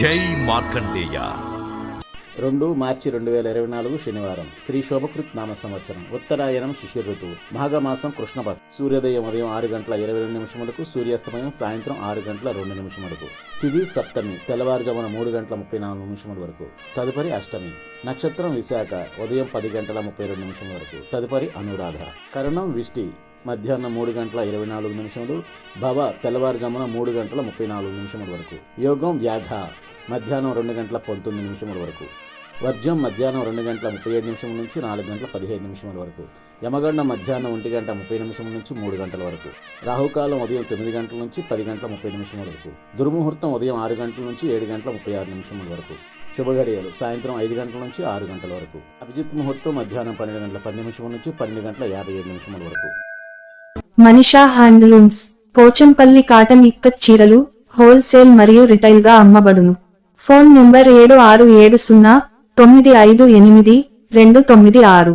జై మార్కండేయ. రెండు మార్చి రెండు వేల ఇరవై నాలుగు శనివారం శ్రీ శోభకృత్ నామ సంవత్సరం ఉత్తరాయణం శిశిర ఋతువు మాఘమాసం కృష్ణపక్ష. సూర్యోదయం ఉదయం ఆరు గంటల ఇరవై రెండు నిమిషములకు సూర్యాస్తమయం సాయంత్రం ఆరు గంటల రెండు నిమిషములకు. తిది సప్తమి తెల్లవారుజామున మూడు గంటల ముప్పై నాలుగు నిమిషముల వరకు. తదుపరి అష్టమి నక్షత్రం విశాఖ ఉదయం పది గంటల ముప్పై రెండు నిమిషముల వరకు. తదుపరి అనురాధ. కరణం విష్టి మధ్యాహ్నం మూడు గంటల ఇరవై నాలుగు నిమిషములు భవ తెల్లవారుజామున మూడు గంటల ముప్పై నాలుగు నిమిషముల వరకు. యోగం వ్యాధ మధ్యాహ్నం రెండు గంటల పంతొమ్మిది నిమిషముల వరకు. వర్జం మధ్యాహ్నం రెండు గంటల ముప్పై ఏడు నిమిషముల నుంచి నాలుగు గంటల పదిహేను నిమిషముల వరకు. యమగండం మధ్యాహ్నం ఒంటి గంట ముప్పై నిమిషం నుంచి మూడు గంటల వరకు. రాహుకాలం ఉదయం తొమ్మిది గంటల నుంచి పది గంటల ముప్పై నిమిషముల వరకు. దుర్ముహూర్తం ఉదయం ఆరు గంటల నుంచి ఏడు గంటల ముప్పై ఆరు నిమిషముల వరకు. శుభగడియలు సాయంత్రం ఐదు గంటల నుంచి ఆరు గంటల వరకు. అభిజిత్ ముహూర్తం మధ్యాహ్నం పన్నెండు గంటల పది నిమిషముల నుంచి పన్నెండు గంటల యాభై ఏడు నిమిషముల వరకు. మనిషా హ్యాండ్లూమ్స్ పోచంపల్లి కాటన్ ఇక్కత్ చీరలు హోల్సేల్ మరియు రిటైల్గా అమ్మబడును. ఫోన్ నెంబర్ ఏడు ఆరు ఏడు సున్నా తొమ్మిది ఐదు ఎనిమిది రెండు తొమ్మిది ఆరు.